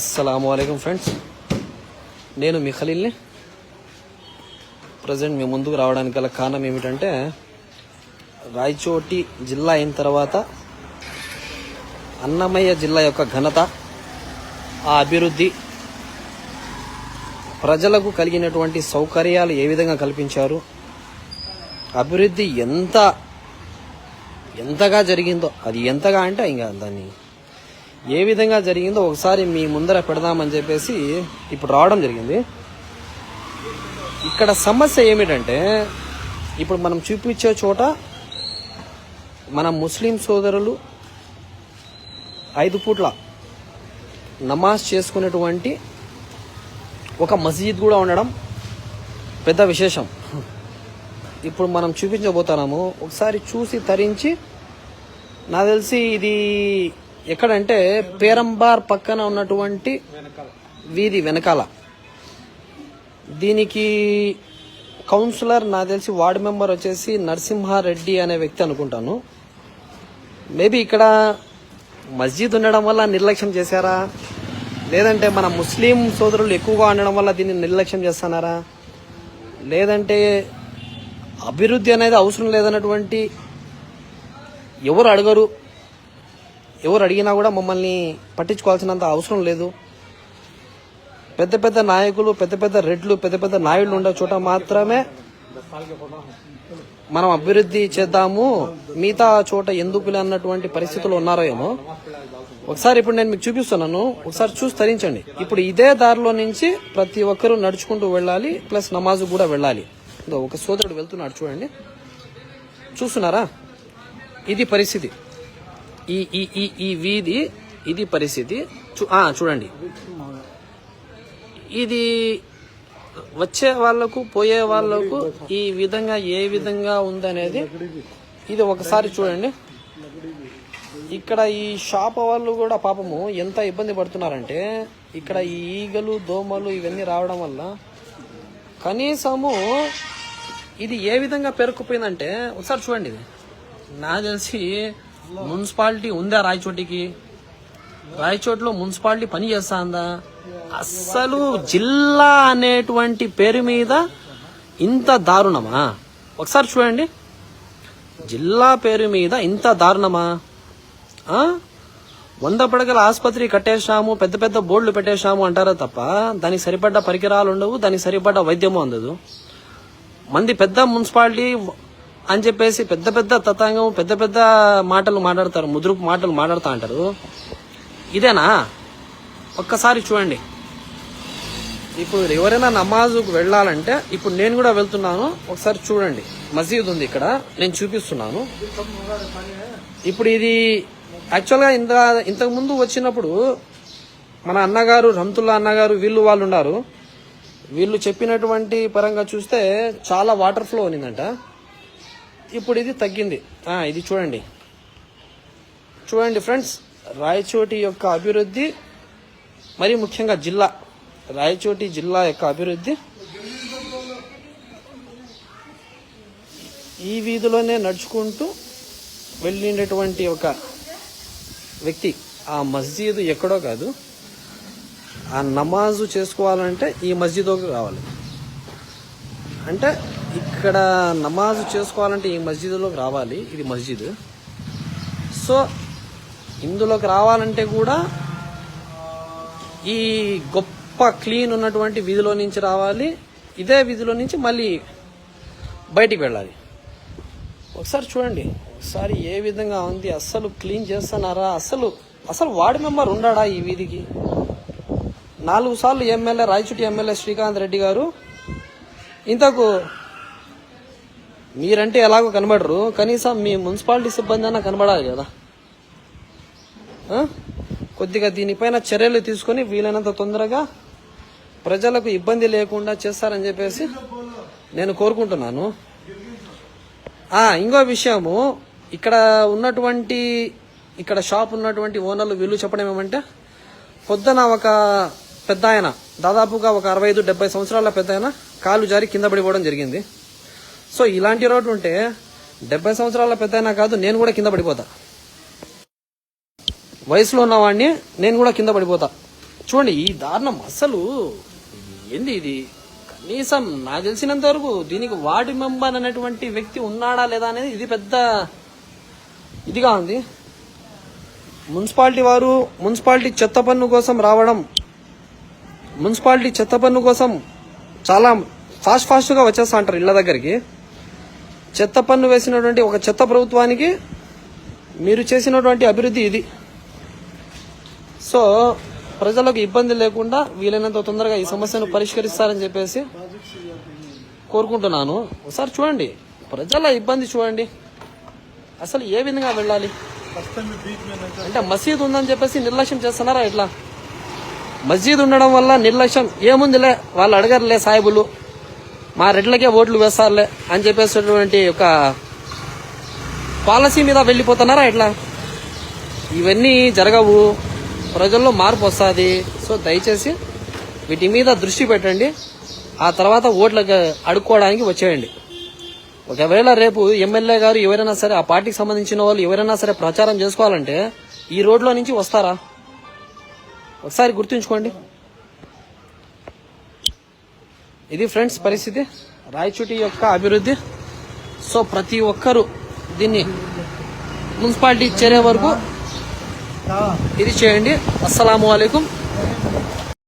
అస్సలం అయికం ఫ్రెండ్స్ నేను మీ ఖలీల్ని ప్రజెంట్ మీ ముందుకు రావడానికి గల కారణం ఏమిటంటే రాయచోటి జిల్లా అయిన తర్వాత అన్నమయ్య జిల్లా యొక్క ఘనత ఆ అభివృద్ధి ప్రజలకు కలిగినటువంటి సౌకర్యాలు ఏ విధంగా కల్పించారు అభివృద్ధి ఎంత ఎంతగా జరిగిందో అది ఎంతగా అంటే ఇంకా దాన్ని ఏ విధంగా జరిగిందో ఒకసారి మీ ముందర పెడదామని చెప్పేసి ఇప్పుడు రావడం జరిగింది. ఇక్కడ సమస్య ఏమిటంటే ఇప్పుడు మనం చూపించే చోట మన ముస్లిం సోదరులు ఐదు పూట్ల నమాజ్ చేసుకునేటువంటి ఒక మసీద్ కూడా ఉండడం పెద్ద విశేషం. ఇప్పుడు మనం చూపించబోతున్నాము. ఒకసారి చూసి తరించి నాకు తెలిసి ఇది ఎక్కడంటే పేరంబార్ పక్కన ఉన్నటువంటి వీధి వెనకాల. దీనికి కౌన్సిలర్ నాకు తెలిసి వార్డు మెంబర్ వచ్చేసి నరసింహారెడ్డి అనే వ్యక్తి అనుకుంటాను. మేబీ ఇక్కడ మస్జిద్ ఉండడం వల్ల నిర్లక్ష్యం చేశారా? లేదంటే మన ముస్లిం సోదరులు ఎక్కువగా ఉండడం వల్ల దీన్ని నిర్లక్ష్యం చేస్తున్నారా? లేదంటే అభివృద్ధి అనేది అవసరం లేదన్నటువంటి ఎవరు అడగరు? ఎవరు అడిగినా కూడా మమ్మల్ని పట్టించుకోవాల్సినంత అవసరం లేదు. పెద్ద పెద్ద నాయకులు పెద్ద పెద్ద రెడ్లు పెద్ద పెద్ద నాయుళ్ళు ఉండే చోట మాత్రమే మనం అభివృద్ధి చేద్దాము. మిగతా చోట ఎందుకులే అన్నటువంటి పరిస్థితులు ఉన్నారో ఏమో. ఒకసారి ఇప్పుడు నేను మీకు చూపిస్తున్నాను. ఒకసారి చూసి తరించండి. ఇప్పుడు ఇదే దారిలో నుంచి ప్రతి ఒక్కరూ నడుచుకుంటూ వెళ్ళాలి ప్లస్ నమాజు కూడా వెళ్ళాలి. ఒక సోదరుడు వెళ్తున్నాడు చూడండి. చూస్తున్నారా? ఇది పరిస్థితి. ఈ ఈ ఈ ఈ వీధి ఇది పరిస్థితి. చూ- చూడండి. ఇది వచ్చే వాళ్ళకు పోయే వాళ్ళకు ఈ విధంగా ఏ విధంగా ఉందనేది ఇది ఒకసారి చూడండి. ఇక్కడ ఈ షాప్ వాళ్ళు కూడా పాపము ఎంత ఇబ్బంది పడుతున్నారంటే ఇక్కడ ఈ ఈగలు దోమలు ఇవన్నీ రావడం వల్ల కనీసము ఇది ఏ విధంగా పెరుక్కుపోయిందంటే ఒకసారి చూడండి ఇది. నాకు తెలిసి మున్సిపాలిటీ ఉందా రాయచోటికి? రాయచోటిలో మున్సిపాలిటీ పని చేస్తాందా? అస్సలు జిల్లా అనేటువంటి పేరు మీద ఇంత దారుణమా? ఒకసారి చూడండి. జిల్లా పేరు మీద ఇంత దారుణమా? వంద పడగల ఆసుపత్రి కట్టేశాము పెద్ద పెద్ద బోర్డులు పెట్టేశాము అంటారా తప్ప దానికి సరిపడ్డ పరికరాలు ఉండవు దానికి సరిపడ్డ వైద్యము అందదు. మంది పెద్ద మున్సిపాలిటీ అని చెప్పేసి పెద్ద పెద్ద తతంగం పెద్ద పెద్ద మాటలు మాట్లాడతారు ముదురుపు మాటలు మాట్లాడుతూ అంటారు. ఇదేనా? ఒక్కసారి చూడండి. ఇప్పుడు ఎవరైనా నమాజుకు వెళ్ళాలంటే ఇప్పుడు నేను కూడా వెళ్తున్నాను. ఒకసారి చూడండి. మసీద్ ఉంది ఇక్కడ. నేను చూపిస్తున్నాను. ఇప్పుడు ఇది యాక్చువల్గా ఇంత ఇంతకుముందు వచ్చినప్పుడు మన అన్నగారు రమ్తుల్లా అన్నగారు వీళ్ళు వాళ్ళు ఉన్నారు. వీళ్ళు చెప్పినటువంటి పరంగా చూస్తే చాలా వాటర్ ఫ్లో ఉన్నిందంట. ఇప్పుడు ఇది తగ్గింది. ఇది చూడండి. చూడండి ఫ్రెండ్స్ రాయచోటి యొక్క అభివృద్ధి మరి ముఖ్యంగా జిల్లా రాయచోటి జిల్లా యొక్క అభివృద్ధి. ఈ వీధిలోనే నడుచుకుంటూ వెళ్ళినటువంటి ఒక వ్యక్తి ఆ మస్జిద్ ఎక్కడో కాదు ఆ నమాజు చేసుకోవాలంటే ఈ మస్జిద్లోకి రావాలి. అంటే ఇక్కడ నమాజ్ చేసుకోవాలంటే ఈ మస్జిద్లోకి రావాలి. ఇది మస్జిద్. సో ఇందులోకి రావాలంటే కూడా ఈ గొప్ప క్లీన్ ఉన్నటువంటి వీధిలో నుంచి రావాలి. ఇదే వీధిలో నుంచి మళ్ళీ బయటికి వెళ్ళాలి. ఒకసారి చూడండి. ఒకసారి ఏ విధంగా ఉంది. అస్సలు క్లీన్ చేస్తున్నారా? అసలు అసలు వార్డు మెంబర్ ఉన్నాడా ఈ వీధికి? నాలుగు సార్లు ఎమ్మెల్యే రాయచూటి ఎమ్మెల్యే శ్రీకాంత్ రెడ్డి గారు. ఇంతకు మీరంటే ఎలాగో కనబడరు. కనీసం మీ మున్సిపాలిటీ సిబ్బంది అన్న కనబడాలి కదా. కొద్దిగా దీనిపైన చర్యలు తీసుకొని వీలైనంత తొందరగా ప్రజలకు ఇబ్బంది లేకుండా చేస్తారని చెప్పేసి నేను కోరుకుంటున్నాను. ఇంకో విషయము ఇక్కడ ఉన్నటువంటి ఇక్కడ షాప్ ఉన్నటువంటి ఓనర్లు వీళ్ళు చెప్పడం ఏమంటే పొద్దున ఒక పెద్ద ఆయన దాదాపుగా ఒక అరవై ఐదు డెబ్బై సంవత్సరాల పెద్ద ఆయన కాలు జారి కింద పడిపోవడం జరిగింది. సో ఇలాంటి రోడ్డు ఉంటే డెబ్బై సంవత్సరాల పెద్ద అయినా కాదు నేను కూడా కింద పడిపోతా. వయసులో ఉన్నవాడిని నేను కూడా కింద పడిపోతా. చూడండి ఈ దారుణం అసలు ఏంది ఇది? కనీసం నాకు తెలిసినంత వరకు దీనికి వార్డు మెంబర్ అనేటువంటి వ్యక్తి ఉన్నాడా లేదా అనేది ఇది పెద్ద ఇదిగా ఉంది. మున్సిపాలిటీ వారు మున్సిపాలిటీ చెత్త పన్ను కోసం రావడం మున్సిపాలిటీ చెత్త పన్ను కోసం చాలా ఫాస్ట్ ఫాస్ట్గా వచ్చేస్తా అంటారు ఇళ్ళ దగ్గరికి. చెత్త పన్ను వేసినటువంటి ఒక చెత్త ప్రభుత్వానికి మీరు చేసినటువంటి అభివృద్ధి ఇది. సో ప్రజలకు ఇబ్బంది లేకుండా వీలైనంత తొందరగా ఈ సమస్యను పరిష్కరిస్తారని చెప్పేసి కోరుకుంటున్నాను. ఒకసారి చూడండి. ప్రజల ఇబ్బంది చూడండి. అసలు ఏ విధంగా వెళ్ళాలి? అంటే మసీద్ ఉందని చెప్పేసి నిర్లక్ష్యం చేస్తున్నారా ఇట్లా మస్జీద్ ఉండడం వల్ల నిర్లక్ష్యం ఏముందిలే? వాళ్ళు అడగరులే సాయిబులు. మా రెడ్లకే ఓట్లు వేస్తారులే అని చెప్పేసినటువంటి ఒక పాలసీ మీద వెళ్ళిపోతున్నారా ఎట్లా? ఇవన్నీ జరగవు. ప్రజల్లో మార్పు వస్తుంది. సో దయచేసి వీటి మీద దృష్టి పెట్టండి. ఆ తర్వాత ఓట్లకు అడుక్కోవడానికి వచ్చేయండి. ఒకవేళ రేపు ఎమ్మెల్యే గారు ఎవరైనా సరే ఆ పార్టీకి సంబంధించిన వాళ్ళు ఎవరైనా సరే ప్రచారం చేసుకోవాలంటే ఈ రోడ్లో నుంచి వస్తారా? ఒకసారి గుర్తుంచుకోండి. ఇది ఫ్రెండ్స్ పరిస్థితి. రాయచూటి యొక్క అభివృద్ధి. సో ప్రతి ఒక్కరూ దీన్ని మున్సిపాలిటీ చేరే వరకు ఇది చేయండి. అస్సలం అయికం